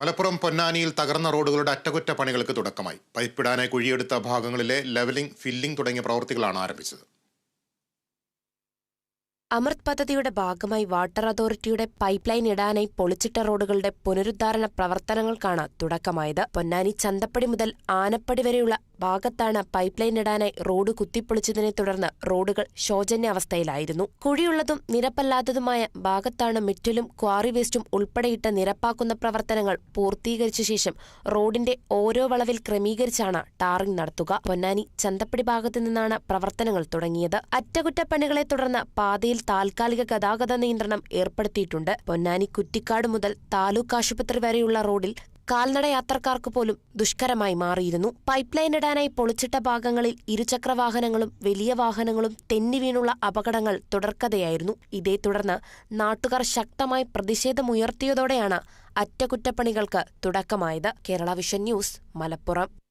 മലപ്പുറം പൊന്നാനിയിൽ തകർന്ന റോഡുകളുടെ അറ്റകുറ്റപ്പണികൾക്ക് തുടക്കമായി. പൈപ്പിടാനായി കുഴിയെടുത്ത ഭാഗങ്ങളിലെ ലെവലിംഗ് ഫില്ലിംഗ് തുടങ്ങിയ പ്രവൃത്തികളാണ് ആരംഭിച്ചത്. അമൃത് പദ്ധതിയുടെ ഭാഗമായി വാട്ടർ അതോറിറ്റിയുടെ പൈപ്പ് ലൈൻ ഇടാനായി പൊളിച്ചിട്ട റോഡുകളുടെ പുനരുദ്ധാരണ പ്രവർത്തനങ്ങൾക്കാണ് തുടക്കമായത്. പൊന്നാനി ചന്തപ്പടി മുതൽ ആനപ്പടി വരെയുള്ള ഭാഗത്താണ് പൈപ്പ് ലൈൻ ഇടാനായി റോഡ് കുത്തിപ്പൊളിച്ചതിനെ തുടർന്ന് റോഡുകൾ ശോചന്യാവസ്ഥയിലായിരുന്നു. കുഴിയുള്ളതും നിരപ്പല്ലാത്തതുമായ ഭാഗത്താണ് മിറ്റലും ക്വാറി വേസ്റ്റും ഉൾപ്പെടെയിട്ട് നിരപ്പാക്കുന്ന പ്രവർത്തനങ്ങൾ പൂർത്തീകരിച്ച ശേഷം റോഡിന്റെ ഓരോ വളവിൽ ക്രമീകരിച്ചാണ് ടാറിംഗ് നടത്തുക. പൊന്നാനി ചന്തപ്പടി ഭാഗത്തു നിന്നാണ് പ്രവർത്തനങ്ങൾ തുടങ്ങിയത്. അറ്റകുറ്റപ്പണികളെ തുടർന്ന് പാതയിൽ താൽക്കാലിക ഗതാഗത നിയന്ത്രണം ഏർപ്പെടുത്തിയിട്ടുണ്ട്. പൊന്നാനി കുറ്റിക്കാട് മുതൽ താലൂക്ക് ആശുപത്രി വരെയുള്ള റോഡിൽ കാൽനട യാത്രക്കാർക്ക് പോലും ദുഷ്കരമായി മാറിയിരുന്നു. പൈപ്പ് ലൈൻ ഇടാനായി പൊളിച്ചിട്ട ഭാഗങ്ങളിൽ ഇരുചക്ര വാഹനങ്ങളും വലിയ വാഹനങ്ങളും തെന്നി വീണുള്ള അപകടങ്ങൾ തുടർക്കഥയായിരുന്നു. ഇതേ തുടർന്ന് നാട്ടുകാർ ശക്തമായി പ്രതിഷേധമുയർത്തിയതോടെയാണ് അറ്റകുറ്റപ്പണികൾക്ക് തുടക്കമായത്. Kerala vision news Malappuram.